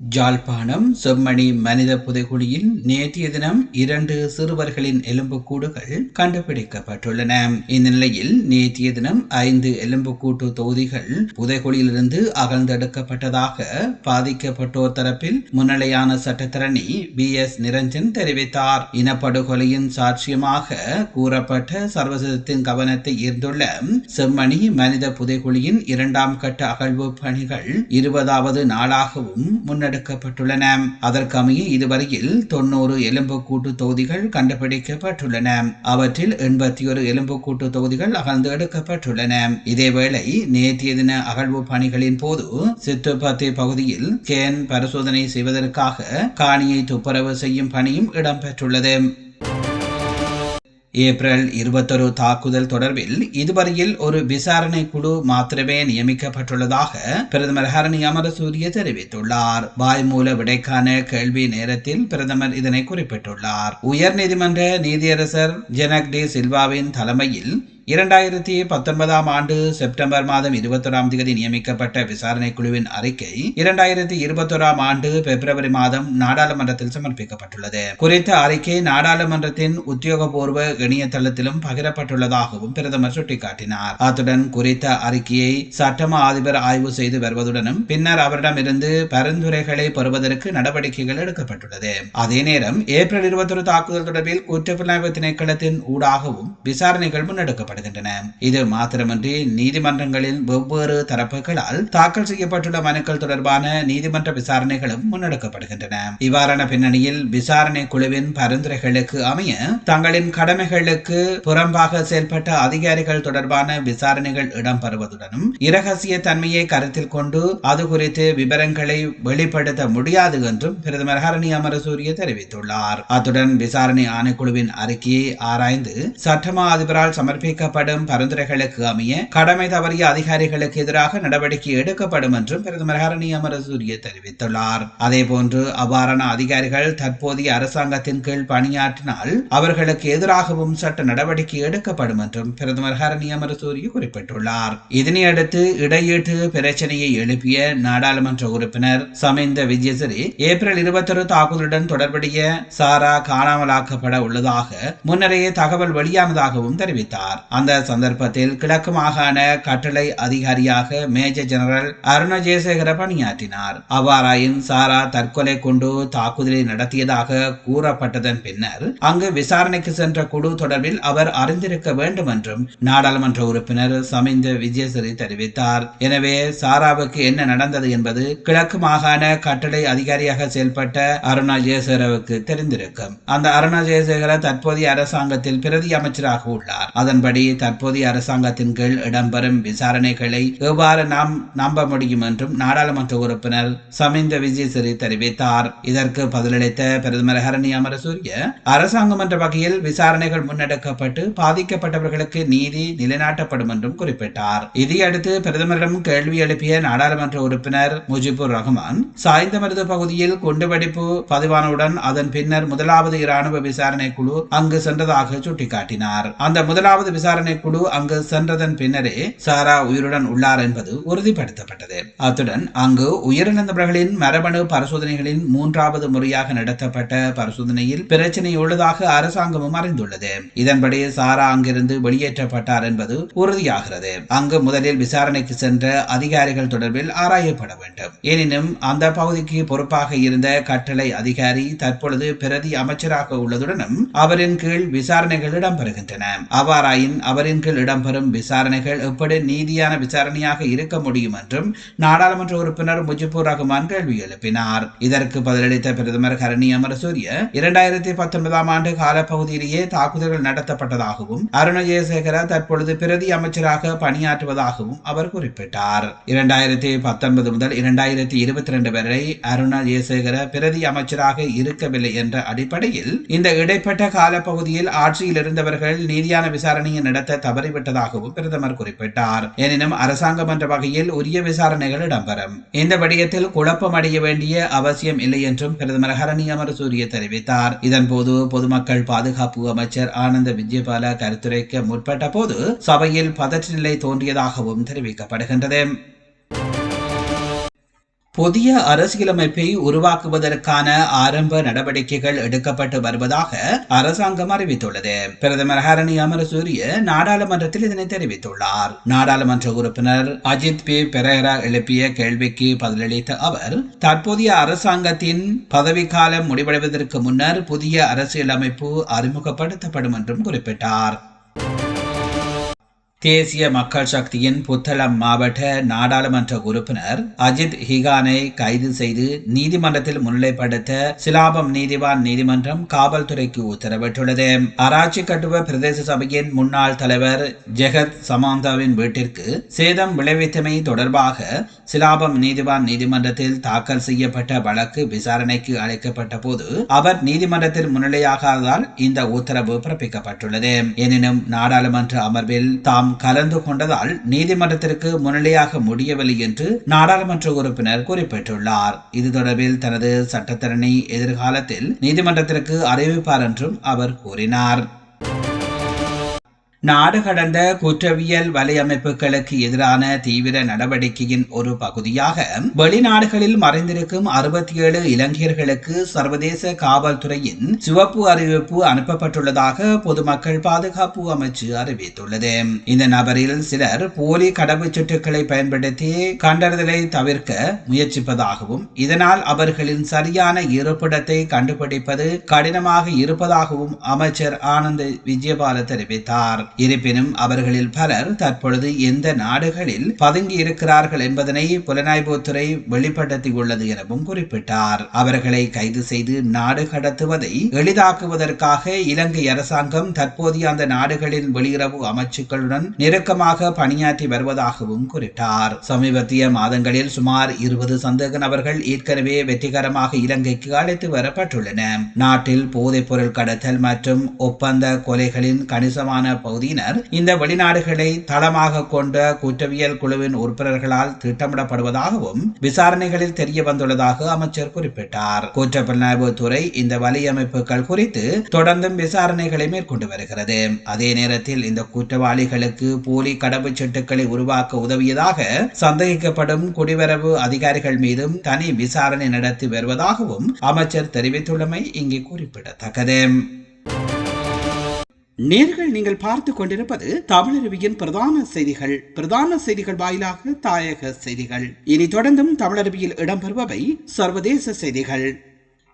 ஜாழ்ப்பாணம் செம்மணி மனித புதைகுழியில் நேற்றைய தினம் இரண்டு சிறுவர்களின் எலும்புக்கூடுகள் கண்டுபிடிக்கப்பட்டுள்ளன. இந்த நிலையில் நேற்றைய தினம் ஐந்து எலும்புக்கூட்டு தொகுதிகள் புதைகுழியிலிருந்து அகழ்ந்தெடுக்கப்பட்டதாக பாதிக்கப்பட்டோர் தரப்பில் முன்னிலையான சட்டத்தரணி பி எஸ் நிரஞ்சன் தெரிவித்தார். இனப்படுகொலையின் சாட்சியமாக கூறப்பட்ட சர்வசதத்தின் கவனத்தை ஈர்ந்துள்ள செம்மணி மனித புதைகுழியின் இரண்டாம் கட்ட அகழ்வு பணிகள் இருபதாவது நாளாகவும் முன்ன முன்னெடுக்கப்பட்டுள்ளன அதற்கமைய இதுவரையில் தொன்னூறு எலும்புக்கூட்டு தொகுதிகள் கண்டுபிடிக்கப்பட்டுள்ளன. அவற்றில் எண்பத்தி ஒரு எலும்புக்கூட்டு தொகுதிகள் அகழ்ந்து எடுக்கப்பட்டுள்ளன. இதேவேளை நேற்றைய தின அகழ்வு பணிகளின் போது சித்துப்பத்தி பகுதியில் கேன் பரிசோதனை செய்வதற்காக காணியை துப்புரவு செய்யும் பணியும் இடம்பெற்றுள்ளது. ஏப்ரல் இருபத்தொரு தாக்குதல் தொடர்பில் இதுவரையில் ஒரு விசாரணை குழு மாத்திரமே நியமிக்கப்பட்டுள்ளதாக பிரதமர் ஹரணி அமரசூரிய தெரிவித்துள்ளார். வாய்மூல விடைக்கான கேள்வி நேரத்தில் பிரதமர் இதனை குறிப்பிட்டுள்ளார். உயர் நீதிமன்ற நீதியரசர் ஜெனக் டி சில்வாவின் தலைமையில் இரண்டாயிரத்தி பத்தொன்பதாம் ஆண்டு செப்டம்பர் மாதம் இருபத்தொராம் தேதி நியமிக்கப்பட்ட விசாரணை குழுவின் அறிக்கை இரண்டாயிரத்தி இருபத்தொராம் ஆண்டு பிப்ரவரி மாதம் நாடாளுமன்றத்தில் சமர்ப்பிக்கப்பட்டுள்ளது. குறித்த அறிக்கை நாடாளுமன்றத்தின் உத்தியோகபூர்வ இணையதளத்திலும் பகிரப்பட்டுள்ளதாகவும் பிரதமர் சுட்டிக்காட்டினார். அத்துடன் குறித்த அறிக்கையை சட்டமா அதிபர் ஆய்வு செய்து வருவதுடனும் பின்னர் அவரிடமிருந்து பரிந்துரைகளை பெறுவதற்கு நடவடிக்கைகள் எடுக்கப்பட்டுள்ளது. அதே நேரம் ஏப்ரல் இருபத்தொரு தாக்குதல் தொடர்பில் குற்றப்புலனாய்வு திணைக்களத்தின் ஊடாகவும் விசாரணைகள் முன்னெடுக்கப்பட்டது செய்யப்படுகின்றன இது மாத்திரமின்றி நீதிமன்றங்களின் வெவ்வேறு தரப்புகளால் தாக்கல் செய்யப்பட்டுள்ள மனுக்கள் தொடர்பான நீதிமன்ற விசாரணைகளும் முன்னெடுக்கப்படுகின்றன. இவ்வாறான பின்னணியில் விசாரணை குழுவின் பரிந்துரைகளுக்கு அமைய தங்களின் கடமைகளுக்கு புறம்பாக செயல்பட்ட அதிகாரிகள் தொடர்பான விசாரணைகள் இடம்பெறுவதுடனும் இரகசிய தன்மையை கருத்தில் கொண்டு அது குறித்து விவரங்களை வெளிப்படுத்த முடியாது என்றும் பிரதமர் ஹரணி அமரசூரிய தெரிவித்துள்ளார். அத்துடன் விசாரணை ஆணைக்குழுவின் அறிக்கையை ஆராய்ந்து சட்டமா அதிபரால் சமர்ப்பிக்க வழங்கப்படும் பரிந்துரைகளுக்கு அமைய கடமை தவறிய அதிகாரிகளுக்கு எதிராக நடவடிக்கை எடுக்கப்படும் என்றும் பிரதமர் ஹரணி அமரசூரிய தெரிவித்துள்ளார். அதேபோன்று அவ்வாறான அதிகாரிகள் தற்போதைய அரசாங்கத்தின் கீழ் பணியாற்றினால் அவர்களுக்கு எதிராகவும் சட்ட நடவடிக்கை எடுக்கப்படும் என்றும் பிரதமர் ஹரணி அமரசூரிய குறிப்பிட்டுள்ளார். இதனையடுத்து இடையீட்டு பிரச்சனையை எழுப்பிய நாடாளுமன்ற உறுப்பினர் சமிந்த விஜயசிறி ஏப்ரல் இருபத்தொரு தாக்குதலுடன் தொடர்புடைய சாரா காணாமலாக்கப்பட உள்ளதாக முன்னரே தகவல் வெளியானதாகவும் தெரிவித்தார். அந்த சந்தர்ப்பத்தில் கிழக்கு மாகாண கட்டளை அதிகாரியாக மேஜர் ஜெனரல் அருண ஜெயசேகர பணியாற்றினார். அவ்வாறாயின் சாரா தற்கொலை கொண்டு தாக்குதலை நடத்தியதாக கூறப்பட்டதன் பின்னர் அங்கு விசாரணைக்கு சென்ற குழு தொடர்பில் அவர் அறிந்திருக்க வேண்டும் என்றும் நாடாளுமன்ற உறுப்பினர் சமிந்த விஜயசிறி தெரிவித்தார். எனவே சாராவுக்கு என்ன நடந்தது என்பது கிழக்கு மாகாண கட்டளை அதிகாரியாக செயல்பட்ட அருணா ஜெயசேகரவுக்கு தெரிந்திருக்கும். அந்த அருணா ஜெயசேகர தற்போதைய அரசாங்கத்தில் பிரதி அமைச்சராக உள்ளார். அதன்படி தற்போதைய அரசாங்கத்தின் கீழ் இடம்பெறும் விசாரணைகளை எவ்வாறு நாம் நம்ப முடியும் என்றும் நாடாளுமன்ற உறுப்பினர் சமிந்த விஜயசிறி தெரிவித்தார். இதற்கு பதிலளித்த பிரதமர் ஹரணி அமரசூரிய அரசாங்கம் என்ற வகையில் விசாரணைகள் முன்னெடுக்கப்பட்டு பாதிக்கப்பட்டவர்களுக்கு நீதி நிலைநாட்டப்படும் என்றும் குறிப்பிட்டார். இதையடுத்து பிரதமரிடம் கேள்வி எழுப்பிய நாடாளுமன்ற உறுப்பினர் முஜிபுர் ரஹ்மான் சாய்ந்தமருது பகுதியில் குண்டுவெடிப்பு பதிவானவுடன் அதன் பின்னர் முதலாவது இராணுவ விசாரணை குழு அங்கு சென்றதாக சுட்டிக்காட்டினார். அந்த முதலாவது விசாரணை விசாரணை குழு அங்கு சென்றதன் பின்னரே சாரா உயிருடன் உள்ளார் என்பது உறுதிப்படுத்தப்பட்டது. அத்துடன் அங்கு உயிரிழந்தவர்களின் மரபணு பரிசோதனைகளின் மூன்றாவது முறையாக நடத்தப்பட்ட பரிசோதனையில் பிரச்சனை உள்ளதாக அரசாங்கமும் அறிந்துள்ளது. இதன்படி சாரா அங்கிருந்து வெளியேற்றப்பட்டார் என்பது உறுதியாகிறது. அங்கு முதலில் விசாரணைக்கு சென்ற அதிகாரிகள் தொடர்பில் ஆராயப்பட வேண்டும். எனினும் அந்த பகுதிக்கு பொறுப்பாக இருந்த கட்டளை அதிகாரி தற்பொழுது பிரதி அமைச்சராக உள்ளதுடனும் அவரின் கீழ் விசாரணைகள் இடம்பெறுகின்றன. அவ்வாறாயின் அவரின் கீழ் இடம்பெறும் விசாரணைகள் எப்படி நீதியான விசாரணையாக இருக்க முடியும் என்றும் நாடாளுமன்ற உறுப்பினர் முஜிபுர் ரஹ்மான் கேள்வி எழுப்பினார். இதற்கு பதிலளித்த பிரதமர் ஹரணி அமரசூரிய இரண்டாயிரத்தி பத்தொன்பதாம் ஆண்டு காலப்பகுதியிலேயே தாக்குதல்கள் நடத்தப்பட்டதாகவும் அருண ஜெயசேகர தற்பொழுது பிரதி அமைச்சராக பணியாற்றுவதாகவும் அவர் குறிப்பிட்டார். இரண்டாயிரத்தி பத்தொன்பது முதல் இரண்டாயிரத்தி இருபத்தி ரெண்டு வரை அருணா ஜெயசேகர பிரதி அமைச்சராக இருக்கவில்லை என்ற அடிப்படையில் இந்த இடைப்பட்ட காலப்பகுதியில் ஆட்சியில் இருந்தவர்கள் நீதியான விசாரணையின் நடத்த தவறிவிட்டதாகவும் பிரதமர் குறிப்பிட்டார். எனினும் அரசாங்கம் என்ற வகையில் உரிய விசாரணைகள் இடம்பெறும். இந்த விடயத்தில் குழப்பம் அடைய வேண்டிய அவசியம் இல்லை என்றும் பிரதமர் ஹரணி அமரசூரிய தெரிவித்தார். இதன்போது பொதுமக்கள் பாதுகாப்பு அமைச்சர் ஆனந்த விஜயபால கருத்துரைக்க முற்பட்ட போது சபையில் பதற்ற நிலை தோன்றியதாகவும் தெரிவிக்கப்படுகின்றது. புதிய அரசியலமைப்பை உருவாக்குவதற்கான ஆரம்ப நடவடிக்கைகள் எடுக்கப்பட்டு வருவதாக அரசாங்கம் அறிவித்துள்ளது. பிரதமர் ஹரணி அமரசூரிய நாடாளுமன்றத்தில் இதனை தெரிவித்துள்ளார். நாடாளுமன்ற உறுப்பினர் அஜித் பி. பெரேரா எழுப்பிய கேள்விக்கு பதிலளித்த அவர் தற்போதைய அரசாங்கத்தின் பதவிக்காலம் முடிவடைவதற்கு முன்னர் புதிய அரசியலமைப்பு அறிமுகப்படுத்தப்படும் என்றும் குறிப்பிட்டார். தேசிய மக்கள் சக்தியின் புத்தளம் மாவட்ட நாடாளுமன்ற உறுப்பினர் அஜித் ஹிகானை கைது செய்து நீதிமன்றத்தில் முன்னிலைப்படுத்த சிலாபம் நீதிவான் நீதிமன்றம் காவல்துறைக்கு உத்தரவிட்டுள்ளது. அராட்சி கட்டுவ பிரதேச சபையின் முன்னாள் தலைவர் ஜெகத் சமாந்தாவின் வீட்டிற்கு சேதம் விளைவித்தமை தொடர்பாக சிலாபம் நீதிவான் நீதிமன்றத்தில் தாக்கல் செய்யப்பட்ட வழக்கு விசாரணைக்கு அழைக்கப்பட்ட போது அவர் நீதிமன்றத்தில் முன்னிலையாகாததால் இந்த உத்தரவு பிறப்பிக்கப்பட்டுள்ளது. எனினும் நாடாளுமன்ற அமர்வில் தாம் கலந்து கொண்டதால் நீதிமன்றத்திற்கு முன்னிலையாக முடியவில்லை என்று நாடாளுமன்ற உறுப்பினர் குறிப்பிட்டுள்ளார். இது தொடர்பில் தனது சட்டத்தரணி எதிர்காலத்தில் நீதிமன்றத்திற்கு அறிவிப்பார் என்றும் அவர் கூறினார். நாடு கடந்த குற்றவியல் வலையமைப்புகளுக்கு எதிரான தீவிர நடவடிக்கையின் ஒரு பகுதியாக வெளிநாடுகளில் மறைந்திருக்கும் அறுபத்தி ஏழு இலங்கையர்களுக்கு சர்வதேச காவல்துறையின் சிவப்பு அறிவிப்பு அனுப்பப்பட்டுள்ளதாக பொதுமக்கள் பாதுகாப்பு அமைச்சு அறிவித்துள்ளது. இந்த நபரில் சிலர் போலி கடவுச்சீட்டுகளை பயன்படுத்தி கண்டறிதலை தவிர்க்க முயற்சிப்பதாகவும் இதனால் அவர்களின் சரியான இருப்பிடத்தை கண்டுபிடிப்பது கடினமாக இருப்பதாகவும் அமைச்சர் ஆனந்த் விஜயபால தெரிவித்தார். இருப்பினும் அவர்களில் பலர் தற்பொழுது எந்த நாடுகளில் பதுங்கி இருக்கிறார்கள் என்பதனை புலனாய்வுத்துறை வெளிப்படுத்தியுள்ளது எனவும் குறிப்பிட்டார். அவர்களை கைது செய்து நாடு கடத்துவதை எளிதாக்குவதற்காக இலங்கை அரசாங்கம் தற்போதைய அந்த நாடுகளின் வெளியுறவு அமைச்சுக்களுடன் நெருக்கமாக பணியாற்றி வருவதாகவும் குறிப்பிட்டார். சமீபத்திய மாதங்களில் சுமார் இருபது சந்தேக நபர்கள் ஏற்கனவே வெற்றிகரமாக இலங்கைக்கு அழைத்து வரப்பட்டுள்ளன. நாட்டில் போதைப் பொருள் கடத்தல் மற்றும் ஒப்பந்த கொலைகளின் கணிசமான பகுதியினர் இந்த வெளிநாடுகளை தளமாக கொண்ட குற்றவியல் குழுவின் உறுப்பினர்களால் திட்டமிடப்படுவதாகவும் விசாரணைகளில் தெரிய வந்துள்ளதாக அமைச்சர் குறிப்பிட்டார். குற்றப்புலனாய்வு துறை இந்த வலையமைப்புகள் குறித்து தொடர்ந்தும் விசாரணைகளை மேற்கொண்டு வருகிறது. அதே நேரத்தில் இந்த குற்றவாளிகளுக்கு போலி கடவுச்சீட்டுகளை உருவாக்க உதவியதாக சந்தேகிக்கப்படும் குடிவரவு அதிகாரிகள் மீதும் தனி விசாரணை நடத்தி வருவதாகவும் அமைச்சர் தெரிவித்துள்ளமை இங்கே குறிப்பிடத்தக்கது. நேர்கள் நீங்கள் பார்த்து கொண்டிருப்பது தமிழருவியின் பிரதான செய்திகள். பிரதான செய்திகள் வாயிலாக தாயக செய்திகள். இனி தொடர்ந்தும் தமிழருவியில் இடம்பெறுபவை சர்வதேச செய்திகள்.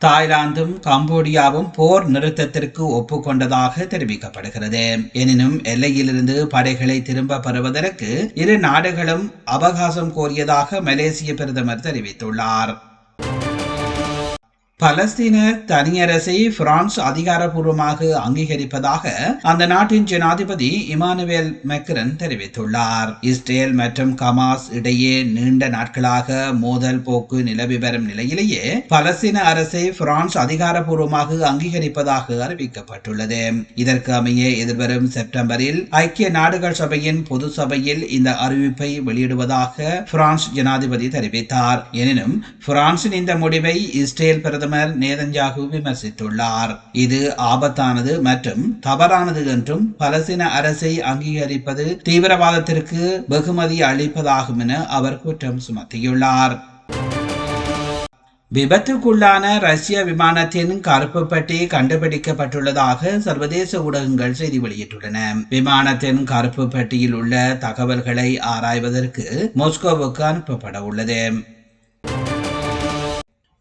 தாய்லாந்தும் கம்போடியாவும் போர் நிறுத்தத்திற்கு ஒப்புக்கொண்டதாக தெரிவிக்கப்படுகிறது. எனினும் எல்லையிலிருந்து படைகளை திரும்ப பெறுவதற்கு இரு நாடுகளும் அவகாசம் கோரியதாக மலேசிய பிரதமர் தெரிவித்துள்ளார். பலஸ்தீன தனியரசை பிரான்ஸ் அதிகாரப்பூர்வமாக அங்கீகரிப்பதாக அந்த நாட்டின் ஜனாதிபதி இமானுவேல் மெக்ரன் தெரிவித்துள்ளார். இஸ்ரேல் மற்றும் கமாஸ் இடையே நீண்ட நாட்களாக மோதல் போக்கு நிலவி வரும் நிலையிலேயே பலஸ்தீன அரசை பிரான்ஸ் அதிகாரப்பூர்வமாக அங்கீகரிப்பதாக அறிவிக்கப்பட்டுள்ளது. இதற்கு அமைய எதிர்வரும் செப்டம்பரில் ஐக்கிய நாடுகள் சபையின் பொது சபையில் இந்த அறிவிப்பை வெளியிடுவதாக பிரான்ஸ் ஜனாதிபதி தெரிவித்தார். எனினும் பிரான்சின் இந்த முடிவை இஸ்ரேல் பிரதமர் பிரதமர் நேதன்யாகு விமர்சித்துள்ளார். இது ஆபத்தானது மற்றும் தவறானது என்றும் பலஸ்தீன அரசை அங்கீகரிப்பது தீவிரவாதத்திற்கு வெகுமதி அளிப்பதாகும் என அவர் குற்றம் சுமத்தியுள்ளார். விபத்துக்குள்ளான ரஷ்ய விமானத்தின் கருப்பு பெட்டி கண்டுபிடிக்கப்பட்டுள்ளதாக சர்வதேச ஊடகங்கள் செய்தி வெளியிட்டுள்ளன. விமானத்தின் கருப்பு பெட்டியில் உள்ள தகவல்களை ஆராய்வதற்கு மோஸ்கோவுக்கு அனுப்பப்பட உள்ளது.